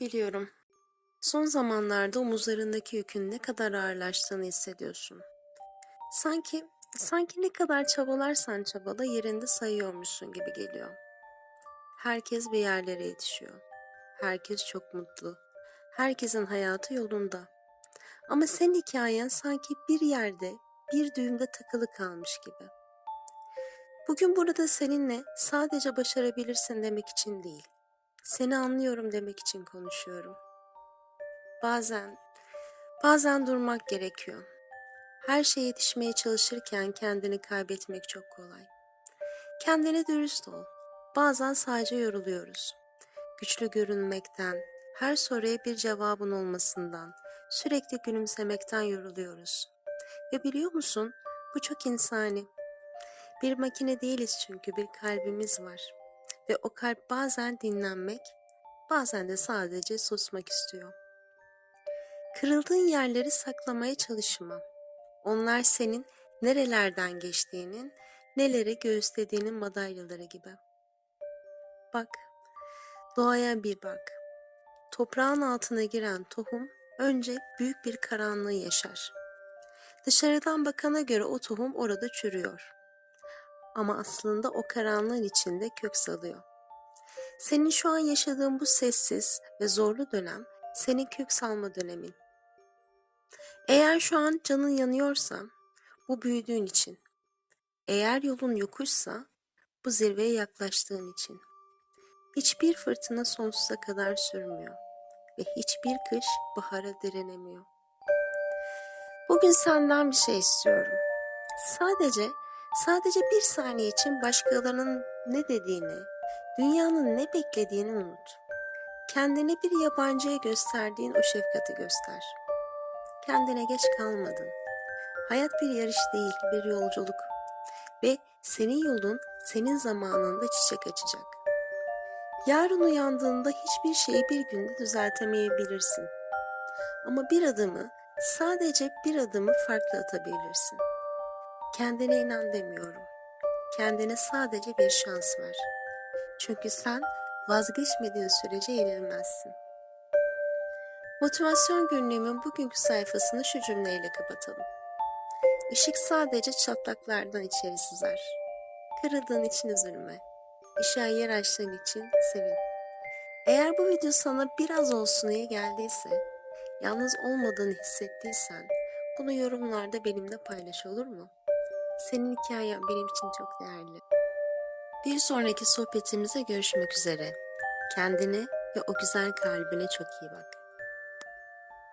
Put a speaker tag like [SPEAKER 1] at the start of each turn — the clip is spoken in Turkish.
[SPEAKER 1] Biliyorum. Son zamanlarda omuzlarındaki yükün ne kadar ağırlaştığını hissediyorsun. Sanki, sanki ne kadar çabalarsan çabala yerinde sayıyormuşsun gibi geliyor. Herkes bir yerlere yetişiyor. Herkes çok mutlu. Herkesin hayatı yolunda. Ama senin hikayen sanki bir yerde, bir düğümde takılı kalmış gibi. Bugün burada seninle sadece başarabilirsin demek için değil, seni anlıyorum demek için konuşuyorum. Bazen, bazen durmak gerekiyor. Her şeye yetişmeye çalışırken kendini kaybetmek çok kolay. Kendine dürüst ol. Bazen sadece yoruluyoruz. Güçlü görünmekten, her soruya bir cevabın olmasından, sürekli gülümsemekten yoruluyoruz. Ve biliyor musun? Bu çok insani. Bir makine değiliz çünkü bir kalbimiz var. Ve o kalp bazen dinlenmek, bazen de sadece susmak istiyor. Kırıldığın yerleri saklamaya çalışma. Onlar senin nerelerden geçtiğinin, neleri göğüslediğinin madalyaları gibi. Bak, doğaya bir bak. Toprağın altına giren tohum önce büyük bir karanlığı yaşar. Dışarıdan bakana göre o tohum orada çürüyor. Ama aslında o karanlığın içinde kök salıyor. Senin şu an yaşadığın bu sessiz ve zorlu dönem senin kök salma dönemin. Eğer şu an canın yanıyorsa bu büyüdüğün için. Eğer yolun yokuşsa bu zirveye yaklaştığın için. Hiçbir fırtına sonsuza kadar sürmüyor ve hiçbir kış bahara direnemiyor. Bugün senden bir şey istiyorum. Sadece, sadece bir saniye için başkalarının ne dediğini, dünyanın ne beklediğini unut. Kendine bir yabancıya gösterdiğin o şefkati göster. Kendine geç kalmadın. Hayat bir yarış değil, bir yolculuk. Ve senin yolun senin zamanında çiçek açacak. Yarın uyandığında hiçbir şeyi bir günde düzeltemeyebilirsin. Ama bir adımı, sadece bir adımı farklı atabilirsin. Kendine inan demiyorum. Kendine sadece bir şans ver. Çünkü sen vazgeçmediğin sürece yenilmezsin. Motivasyon günlüğümün bugünkü sayfasını şu cümleyle kapatalım. Işık sadece çatlaklardan içeri sızar. Kırıldığın için üzülme. Işığa yer açtığın için sevin. Eğer bu video sana biraz olsun iyi geldiyse, yalnız olmadığını hissettiysen, bunu yorumlarda benimle paylaş olur mu? Senin hikayen benim için çok değerli. Bir sonraki sohbetimize görüşmek üzere. Kendine ve o güzel kalbine çok iyi bak.